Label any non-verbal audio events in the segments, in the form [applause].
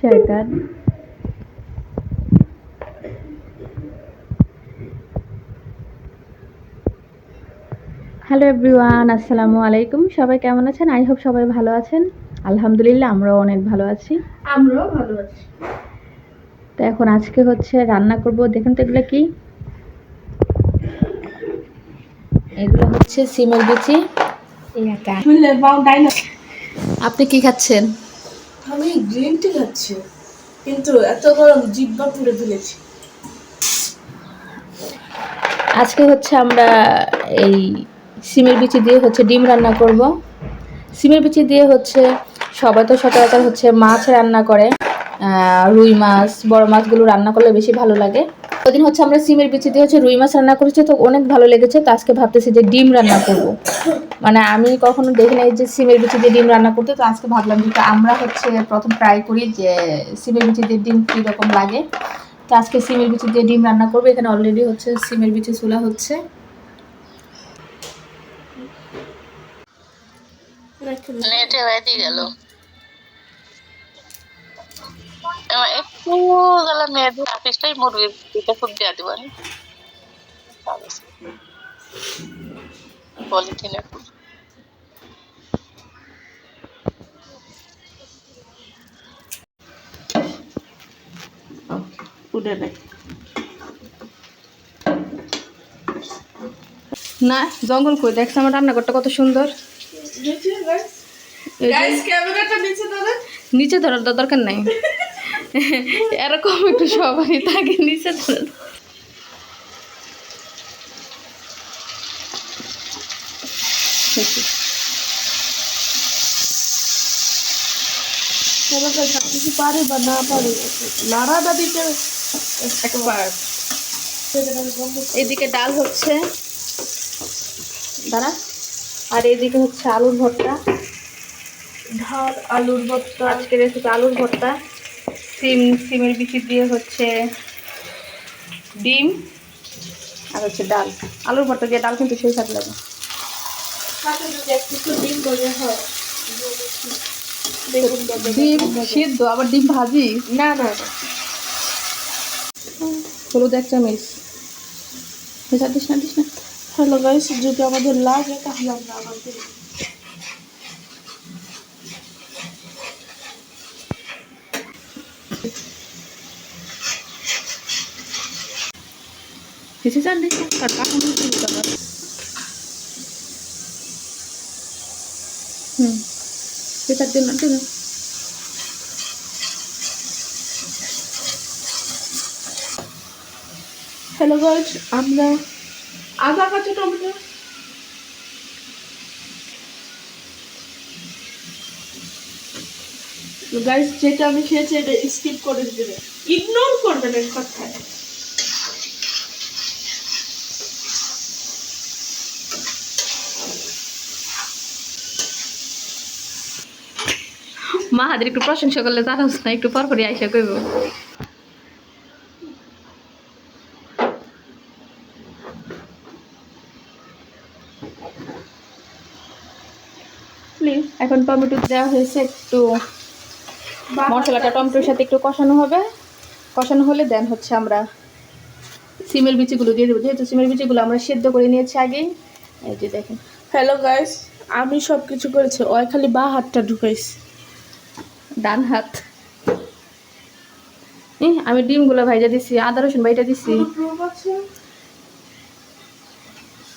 শয়তান। Hello everyone আসসালামু আলাইকুম। সবাই কেমন আছেন? আই হোপ সবাই ভালো আছেন। আলহামদুলিল্লাহ, আমরাও অনেক ভালো আছি। আমরাও ভালো আছি। তো এখন আজকে হচ্ছে রান্না করব দেখুন তো এগুলো কি? এগুলো হচ্ছে সিমের বিচি। আপনি কি খাচ্ছেন? আমি গ্রিন টি খাচ্ছি কিন্তু এত গরম জিব্বা পুড়ে ফেলেছি। আজকে হচ্ছে আমরা এই সিমের বিচি দিয়ে হচ্ছে ডিম রান্না করব। সিমের বিচি দিয়ে হচ্ছে সবাই তো সচরাচর হচ্ছে মাছ রান্না করে রুই মাছ, বড় মাছগুলো রান্না করলে বেশি ভালো লাগে। ওদিন হচ্ছে আমরা সিমের বিচি দিয়ে হচ্ছে রুই মাছ রান্না করেছি, তো অনেক ভালো লেগেছে, তো আজকে ভাবতেছি যে ডিম রান্না করব। মানে আমি কখনো দেখি নাই যে সিমের বিচি দিয়ে ডিম রান্না করতে, তো আজকে ভাবলাম যে আমরা হচ্ছে প্রথম ট্রাই করি যে সিমের বিচি দিয়ে ডিম কীরকম লাগে। তো আজকে সিমের বিচি দিয়ে ডিম রান্না করব, এখানে অলরেডি হচ্ছে সিমের বিচি চুলা হচ্ছে। নেটে গেল। একটু গেল অফিসটাই মুরগির খুব দিব পলিথিনে না, জঙ্গল কই? দেখছ আমার রান্নাঘরটা কত সুন্দর? নিচে ধরে ধরার তো দরকার নাই। এরকম একটু সবারই থাকে নিচে ধরে দাও। দেখি। ক্যামেরাটা সব কিছু পারে বা না পারে নাড়াটা দিতে এক্সপার্ট ডাল হচ্ছে। দাঁড়া। আর এদিকে হচ্ছে আলুর ভর্তা। ধর আলুর ভর্তা। আজকে রেসিপি আলুর ভর্তা। সিম সিমের বিচি দিয়ে হচ্ছে ডিম। আর হচ্ছে ডাল। আলুর ভর্তা দিয়ে ডাল কিন্তু সেই স্বাদ লাগে। একটু একটু ডিম সিদ্ধ আবার ডিম ভাজি? না না হলুদ এক চামচ। দিস দিস না দিস না। হ্যালো গাইস যদি আমাদের লাগে তাহলে আমরা আমাদের দিস চার দিস আর কাকুন হুম সেটার দিন না দিন হ্যালো গাইস আমরা আদা কাঁচা টমেটো। গাইস যেটা আমি খেয়েছি, এটা স্কিপ করে দিবে। ইগনোর করবেন এক কথায় মা হাদের একটু প্রশংসা করলে জানোস না একটু পর পরই আইসা কইব। এখন টমেটো দেওয়া হয়েছে একটু মশলাটা টমেটোর সাথে একটু কষানো হবে। কষানো হলে দেন হচ্ছে আমরা সিমের বিচিগুলো দিয়ে দেবো। যেহেতু সিমের বিচিগুলো আমরা সেদ্ধ করে নিয়েছি আগেই। এই যে দেখেন। হ্যালো গাইস আমি সব কিছু করেছি ওই খালি বা হাতটা ঢুকাইছি। ডান হাত। আমি ডিমগুলো ভাইজা দিছি আদা রসুন ভাইটা দিছি।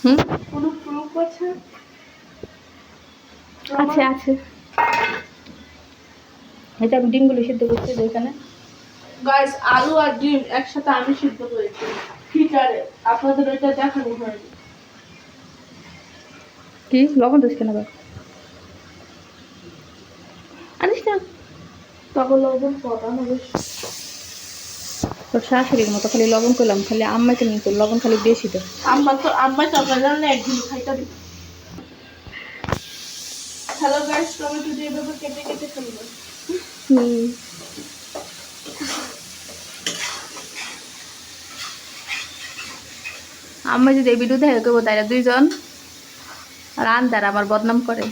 হুম? কোনো প্রুফ আছে? আছে আছে। এটা আমি ডিমগুলো সিদ্ধ করছি এখানে। গাইস আলু আর ডিম একসাথে আমি সিদ্ধ করেছি। হিটারে আপনাদের ওইটা দেখানো হয়নি। কি? লবণ দিস কেন আবার? আনিস না। তখন লবণ হবে তোর শাশুড়ির মতো খালি লবণ করলাম খালি আম্মাকে নিয়ে লবণ খালি বেশি তো আম্মা তো আম্মাই তো আপনার জানেন একদিন খাইতে দিই হ্যালো গাইস টমেটো দিয়ে এভাবে কেটে কেটে ফেলব আমরা যদি এই ভিডিও করব দুইজন। আর আন্দার আমার বদনাম করে।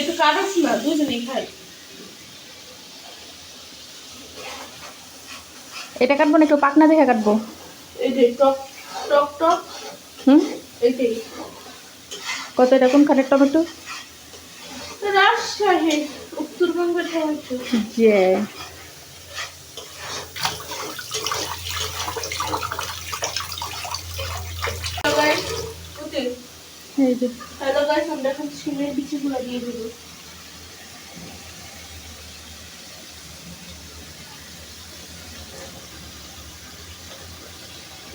একটু কাটাস না দুজনেই খাই। এটা কাটবো না একটু পাকনা দেখে কাটবো? এই যে টক টক টক। হুম? এইটাই কত এটা কোন টমেটো টমেটো? রাজশাহী উত্তরবঙ্গের টমেটো। যে হ্যালো গাইস ওকে এই যে। হ্যালো গাইস আমরা এখন সিমের বিচিগুলো দিয়ে দেবো।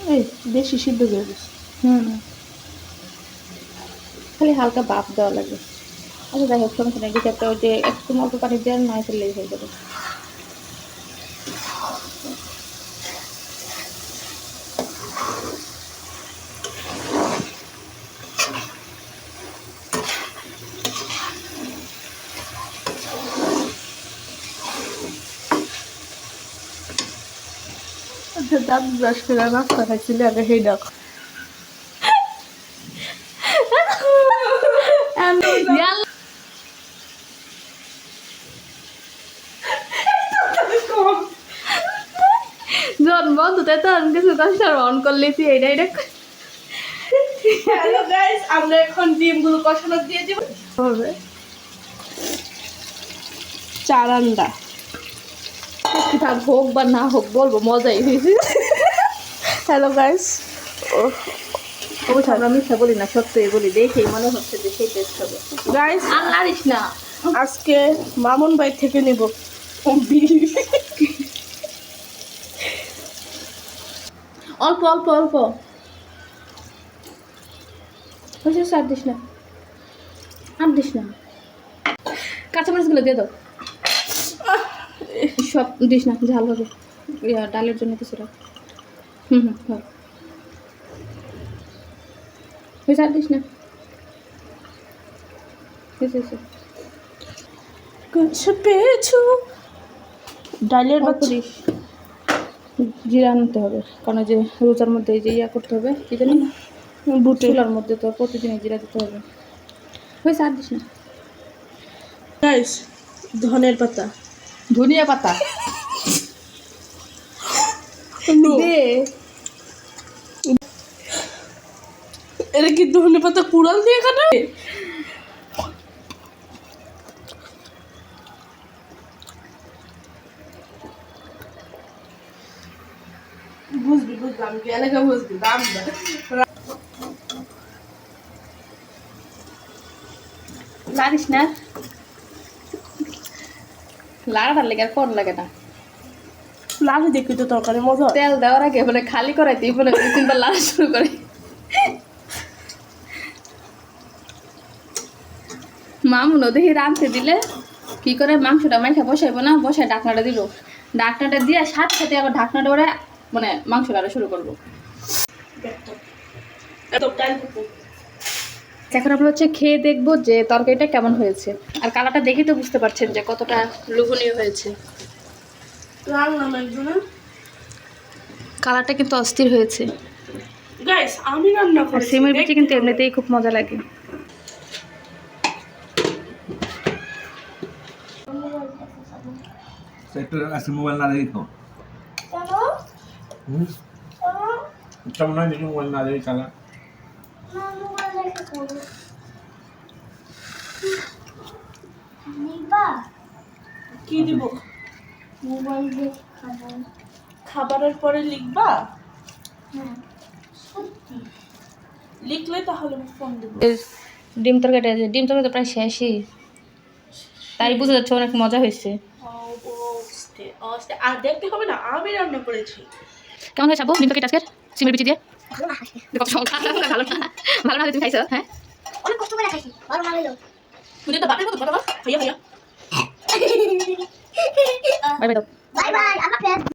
এই বেশি সিদ্ধ করে দিচ্ছি হুম খালি হালকা বাপ দেওয়া লাগে আচ্ছা হোক সমস্যা নেই কিছু একটা ওই যে একটু অল্প পানি দেওয়ার নয় ফেললেই হয়ে যাবে। দাঁত ব্রাশ করে নাস্তা খাইছিলে আগে সেই ডাক। জন্ম দুটাই তো আমি কিছু দশ অন করলে তুই এটা এটা হ্যালো গাইস আমরা এখন ডিমগুলো কষানো দিয়ে দেবো হবে। চার আন্ডা থাক হোক বা না হোক বলব মজাই। হয়েছে হ্যালো গাইস আমরা মিথ্যা বলি না সত্যই বলি। দেখেই মনে হচ্ছে যে সেই টেস্ট হবে। গাইস আর না। আজকে মামুন বাই থেকে নেব। অল্প অল্প অল্প। স্যার দিস না। আর দিস না। কাঁচামরিচগুলো দিয়ে দাও। সব দিস না ঝাল হবে ডালের জন্য কিছু রাখ হুম হুম হয়েছে আর দিস না। পেয়েছ। ডালের জিরা আনতে হবে কারণ যে রোজার মধ্যে এই যে ইয়া করতে হবে কি জানি বুটে। মধ্যে তো প্রতিদিনই জিরা দিতে হবে। হয়েছে আর দিস না। ধনের পাতা। ধনিয়া পাতা। দে। এটা কি ধনে পাতা কুড়াল দিয়ে কাটা? বুঝবি বুঝলাম কি এলাকা বুঝবি? দাম না। লাড়াটার লেগে আর কোন লাগে না। দেখবি তো তরকারি মজা? তেল দেওয়ার আগে মানে খালি করাইতেই মানে দুই তিনবার লাড়া শুরু করে। মামুন দেখি রাঁধতে দিলে কি করে? মাংসটা মাইখা বসাইবো না? বসায় ঢাকনাটা দিল ঢাকনাটা দিয়ে সাথে সাথে আবার ঢাকনাটা ওরা মানে মাংস শুরু করব। এখন আমরা হচ্ছে খেয়ে দেখব যে তরকারিটা কেমন হয়েছে। আর কালারটা দেখে তো বুঝতে পারছেন যে কতটা লোভনীয় হয়েছে। কালারটা কিন্তু অস্থির হয়েছে। গাইস আমি রান্না আর করেছি সিমের পিঠে কিন্তু এমনিতেই খুব মজা লাগে। একটু আজকে মোবাইল না দেখি তো। কেমন হয় দেখি মোবাইল না দেখি চালা না মোবাইল দেখে করব নিবা কি দিব? মোবাইল খাবারের পরে লিখবা? হ্যাঁ লিখলে তাহলে আমি ফোন দেবো। ডিম তরকারিটা ডিম তরকারি তো প্রায় শেষই। তাই বুঝা যাচ্ছে অনেক মজা হয়েছে। আর দেখতে হবে না আমি রান্না করেছি। কেমন হয়েছে আবু ডিম তরকারি আজকের? সিমের পিঠে দিয়ে? কত [laughs] সংখ্যা ভালো না ভালো না হলে তুমি খাইছো হ্যাঁ? অনেক কষ্ট করে খাইছি। ভালো না হলো তুমি তো বাপের মতো কথা বল হাইয়া হাইয়া বাই। বাই বাই বাই আমার